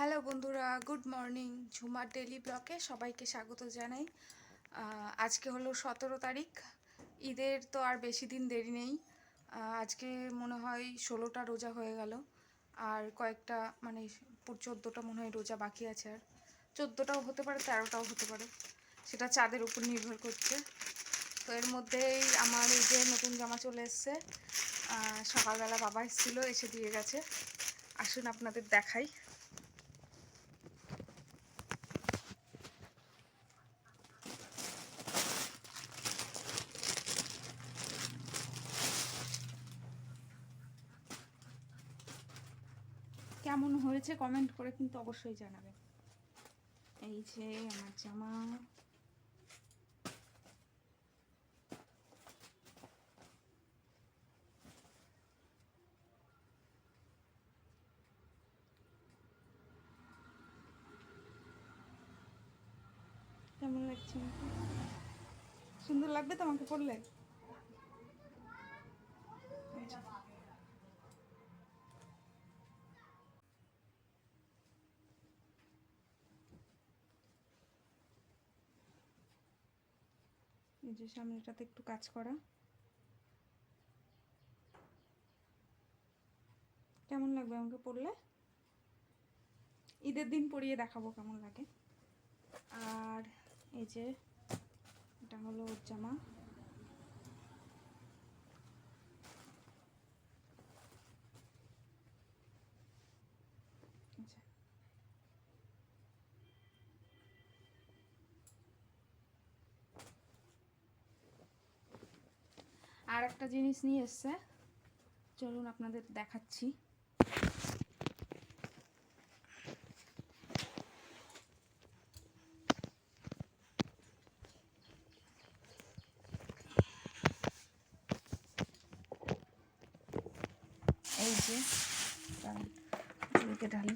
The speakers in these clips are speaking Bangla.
হ্যালো বন্ধুরা, গুড মর্নিং। ঝুমার ডেলি ব্লকে সবাইকে স্বাগত জানাই। আজকে হলো সতেরো তারিখ। ঈদের তো আর বেশি দিন দেরি নেই। আজকে মনে হয় ষোলোটা রোজা হয়ে গেল। আর কয়েকটা মানে চোদ্দোটা মনে হয় রোজা বাকি আছে আর। চোদ্দোটাও হতে পারে, তেরোটাও হতে পারে। সেটা চাঁদের উপর নির্ভর করছে। তো এর মধ্যেই আমার এই যে নতুন জামা চলে এসছে সকালবেলা বাবা এসেছিল, এসে দিয়ে গেছে। আসুন আপনাদের দেখাই কেমন হয়েছে কমেন্ট করে কিন্তু অবশ্যই জানাবেন এই যে আমার জামা। কেমন লাগছে? সুন্দর লাগবে তো আমাকে এই যে সামনেটাতে একটু কাজ করা। কেমন লাগবে আমাকে পড়লে? ঈদের দিন পরিয়ে দেখাবো কেমন লাগে। আর এই যে এটা হলো জামা। একটা জিনিস নিয়ে এসছে। চলুন আপনাদের দেখাচ্ছি এই যে দাঁড়ান, এদিকে ঢালি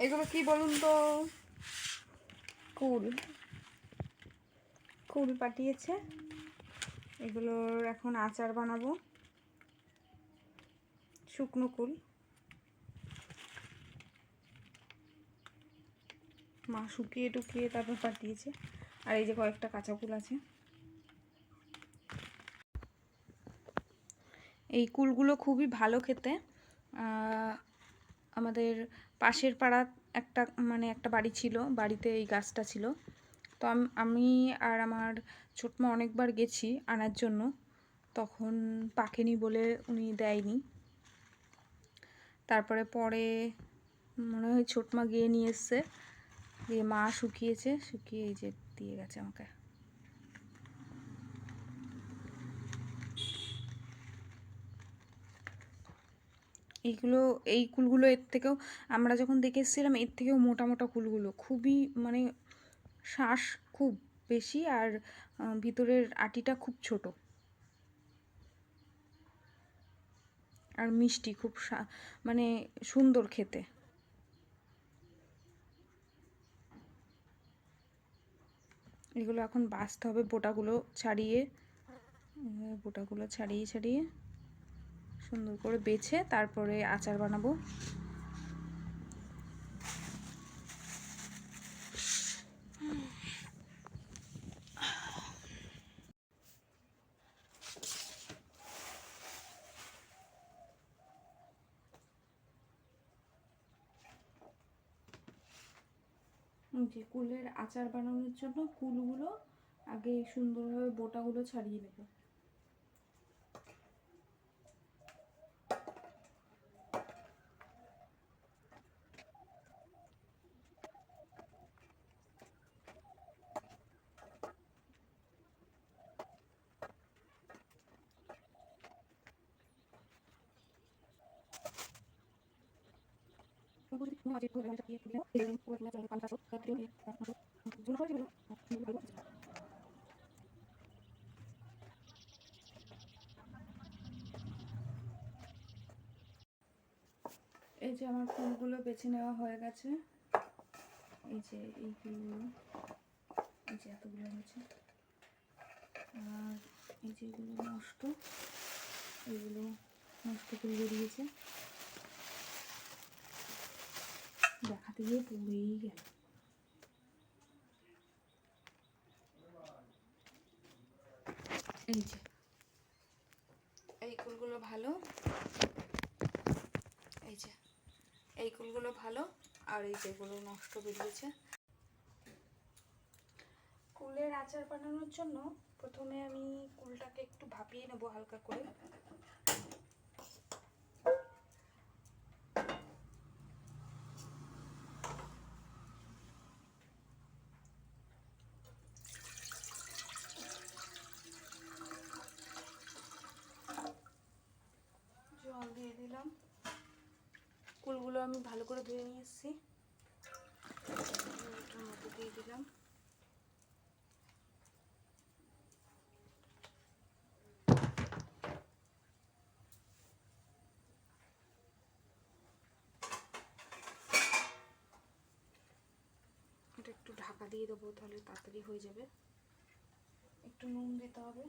এগুলো কি বলুন তো? কুল। কুল পাঠিয়েছে। এগুলোর এখন আচার বানাবো। শুকনো কুল। মা শুকিয়ে টুকিয়ে তারপর পাঠিয়েছে। আর এই যে কয়েকটা কাঁচা কুল আছে। এই কুলগুলো খুবই ভালো খেতে। আমাদের পাশের পাড়া একটা মানে একটা বাড়ি ছিল, বাড়িতে এই গাছটা ছিল। তো আমি আর আমার ছোটমা অনেকবার গেছি আনার জন্য। তখন পাকেনি বলে উনি দেয়নি। তারপরে পরে মনে হয় ছোটমা গিয়ে নিয়ে এসছে। দিয়ে মা শুকিয়েছে, শুকিয়ে এই যে দিয়ে গেছে আমাকে। এইগুলো, এই কুলগুলো এর থেকেও আমরা যখন দেখে এসেছিলাম, এর থেকেও মোটা মোটা কুলগুলো। খুবই মানে শ্বাস খুব বেশি আর ভিতরের আটিটা খুব ছোট। আর মিষ্টি, খুব মানে সুন্দর খেতে। এগুলো এখন বাছতে হবে, বোটাগুলো ছাড়িয়ে বোটাগুলো ছাড়িয়ে ছাড়িয়ে। সুন্দর করে বেছে তারপরে আচার বানাবো। যে কুলের আচার বানানোর জন্য কুলগুলো আগে সুন্দরভাবে বোটাগুলো ছাড়িয়ে নেব। এই যে আমার ফুলগুলো বেছে নেওয়া হয়ে গেছে। এই যে এই ফুলগুলো এই যে এতগুলো হয়েছে। আর এই যে এগুলো নষ্ট এগুলো নষ্ট করে বেরিয়েছে। দেখাতে গিয়ে পড়েই গেল এই যে এই কুলগুলো ভালো? এই যে, এই কুলগুলো ভালো, আর এই যেগুলো নষ্ট বেরিয়েছে। কুলের আচার বানানোর জন্য প্রথমে আমি কুলটাকে একটু ভাপিয়ে নেব হালকা করে জল দিয়ে দিলাম। কুলগুলো আমি ভালো করে ধুয়ে নিয়ে এসেছি। এটার দিয়ে দিলাম। এটা একটু ঢাকা দিয়ে দেবো, তাহলে তাড়াতাড়ি হয়ে যাবে। একটু নুন দিতে হবে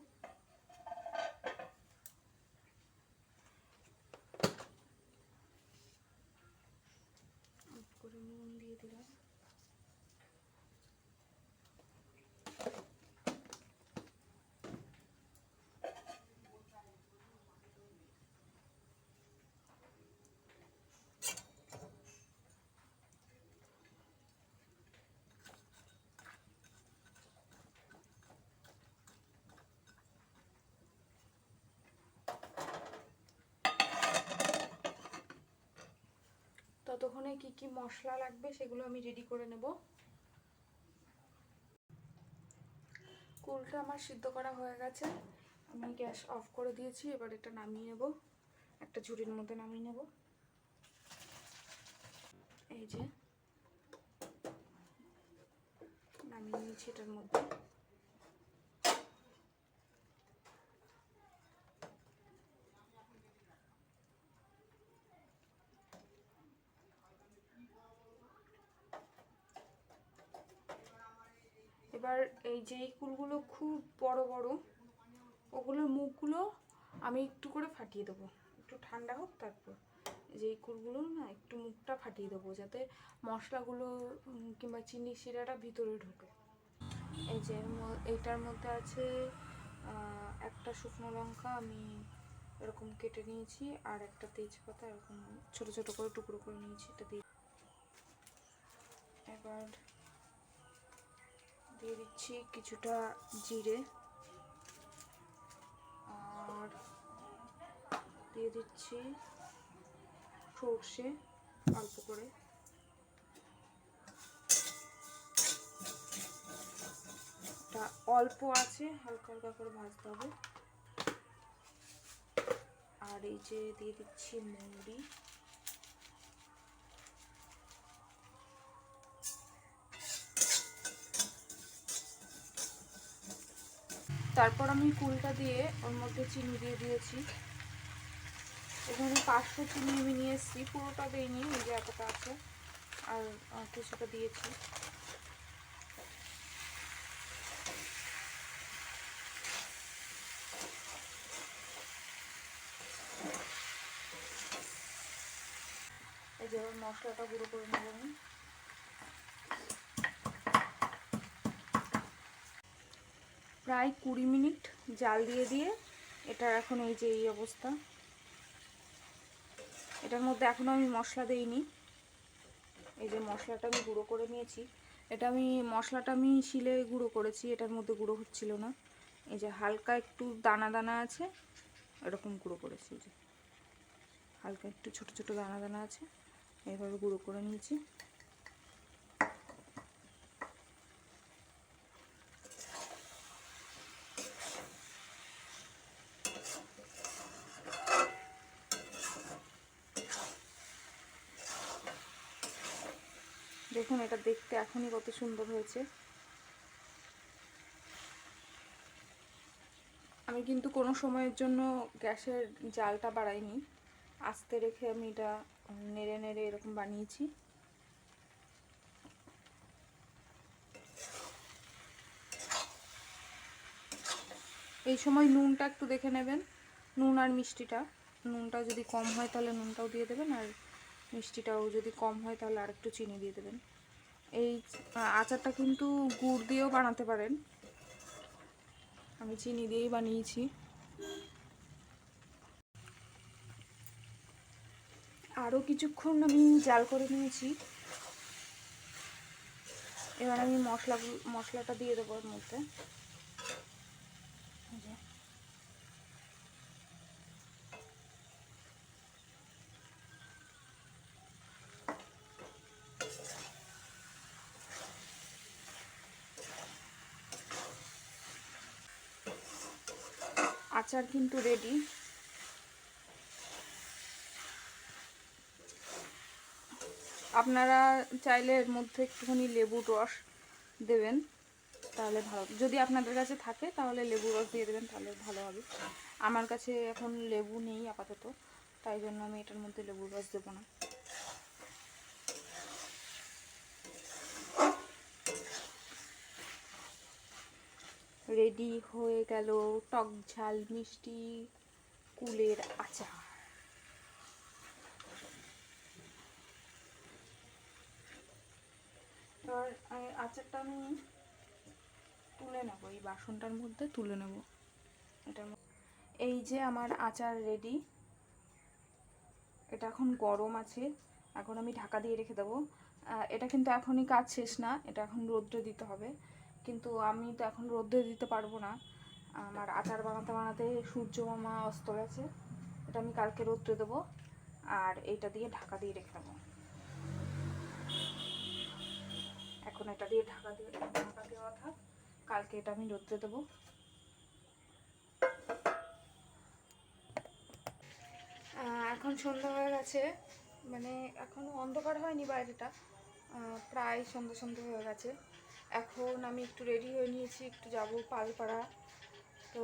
অল্প করে নুন দিয়ে দিলাম ততক্ষণে কি কি মশলা লাগবে সেগুলো আমি রেডি করে নেব। কুলটা আমার সিদ্ধ করা হয়ে গেছে। আমি গ্যাস অফ করে দিয়েছি, এবার এটা নামিয়ে নেব। একটা ঝুড়ির মধ্যে নামিয়ে নেব। এই যে, নামিয়ে নিয়েছি এটার মধ্যে। এবার এই যে এই কুলগুলো খুব বড় বড়, ওগুলোর মুখগুলো আমি একটু করে ফাটিয়ে দেবো। একটু ঠান্ডা হোক তারপর। যে এই কুলগুলো না, একটু মুখটা ফাটিয়ে দেবো যাতে মশলাগুলো কিংবা চিনি শিরাটা ভিতরে ঢোকে। এই যে এইটার মধ্যে আছে একটা শুকনো লঙ্কা আমি এরকম কেটে নিয়েছি, আর একটা তেজপাতা এরকম ছোট ছোট করে টুকরো করে নিয়েছি, এটা দিয়ে। এবার দিয়ে দিচ্ছি কিছুটা জিরে। আর দিয়ে দিচ্ছি সর্ষে, অল্প করে। অল্প আছে, হালকা হালকা করে ভাজতে হবে। আর এই যে দিয়ে দিচ্ছি মৌরি তারপর আমি কুলটা দিয়ে ওর মধ্যে চিনি দিয়ে দিয়েছি। এখানে পাঁচশো চিনি আমি নিয়ে এসেছি, পুরোটা দিইনি ওই যে এতটা আছে, আর কিছুটা দিয়েছি। এই যে মশলাটা গুঁড়ো করে নেব আমি। প্রায় কুড়ি মিনিট জাল দিয়ে দিয়ে এটা এখন এই যে এই অবস্থা। এটার মধ্যে এখনও আমি মশলা দেইনি। এই যে মশলাটা আমি গুঁড়ো করে নিয়েছি। এটা আমি, মশলাটা আমি শিলে গুঁড়ো করেছি, এটার মধ্যে গুঁড়ো হচ্ছিল না। এই যে হালকা একটু দানা দানা আছে, এরকম গুঁড়ো করেছি যে। হালকা একটু ছোট ছোট দানা দানা আছে এইভাবে গুঁড়ো করে নিয়েছি। দেখুন, এটা দেখতে এখনই কত সুন্দর হয়েছে। আমি কিন্তু কোনো সময়ের জন্য গ্যাসের জালটা বাড়াইনি। আস্তে রেখে আমি এটা নেড়ে নেড়ে এরকম বানিয়েছি। এই সময় নুনটা একটু দেখে নেবেন, নুন আর মিষ্টিটা। নুনটা যদি কম হয় তাহলে নুনটাও দিয়ে দেবেন, আর মিষ্টিটাও যদি কম হয় তাহলে আর একটু চিনি দিয়ে দেবেন। এই আচারটা কিন্তু গুড় দিয়েও বানাতে পারেন। আমি চিনি দিয়েই বানিয়েছি। আরও কিছুক্ষণ আমি জাল করে নিয়েছি। এবার আমি মশলা, মশলাটা দিয়ে দেবো ওর মধ্যে এই যে। আচার কিন্তু রেডি আপনারা চাইলে এর মধ্যে একটুখানি লেবুর রস দেবেন, তাহলে ভালো। যদি আপনাদের কাছে থাকে, তাহলে লেবু রস দিয়ে দেবেন, তাহলে ভালো হবে। আমার কাছে এখন লেবু নেই আপাতত, তাই জন্য আমি এটার মধ্যে লেবুর রস দেবো না। রেডি হয়ে গেল টক ঝাল মিষ্টি কুলের আচার। এবার আচারটা আমি তুলে নেব, এই বাসনটার মধ্যে তুলে নেব। এটার এই যে আমার আচার রেডি, এটা এখন গরম আছে, এখন আমি ঢাকা দিয়ে রেখে দেবো। এটা কিন্তু এখনই কাজ শেষ না, এটা এখন রোদ্রে দিতে হবে। কিন্তু আমি তো এখন রোদ্রে দিতে পারব না। আমার আচার বানাতে বানাতে সূর্য মামা অস্ত গেছে। এটা আমি কালকে রোদ্রে দেবো। আর এইটা দিয়ে ঢাকা দিয়ে রেখে দেবো। এখন এটা দিয়ে ঢাকা দিয়ে ঢাকা দেওয়া থাক কালকে এটা আমি রোদ্রে দেবো। এখন সন্ধ্যা হয়ে গেছে। মানে এখনও অন্ধকার হয়নি বাইরেটা। প্রায় সন্ধ্যা সন্ধ্যা হয়ে গেছে। এখন আমি একটু রেডি হয়ে নিয়েছি, একটু যাব পালপাড়া। তো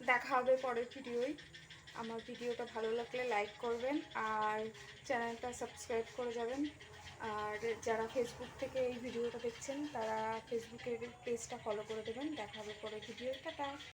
দেখা হবে পরের ভিডিওই। আমার ভিডিওটা ভালো লাগলে লাইক করবেন আর চ্যানেলটা সাবস্ক্রাইব করে যাবেন। আর যারা ফেসবুক থেকে এই ভিডিওটা দেখছেন, তারা ফেসবুকের পেজটা ফলো করে দেবেন। দেখা হবে পরের ভিডিও। টাটা!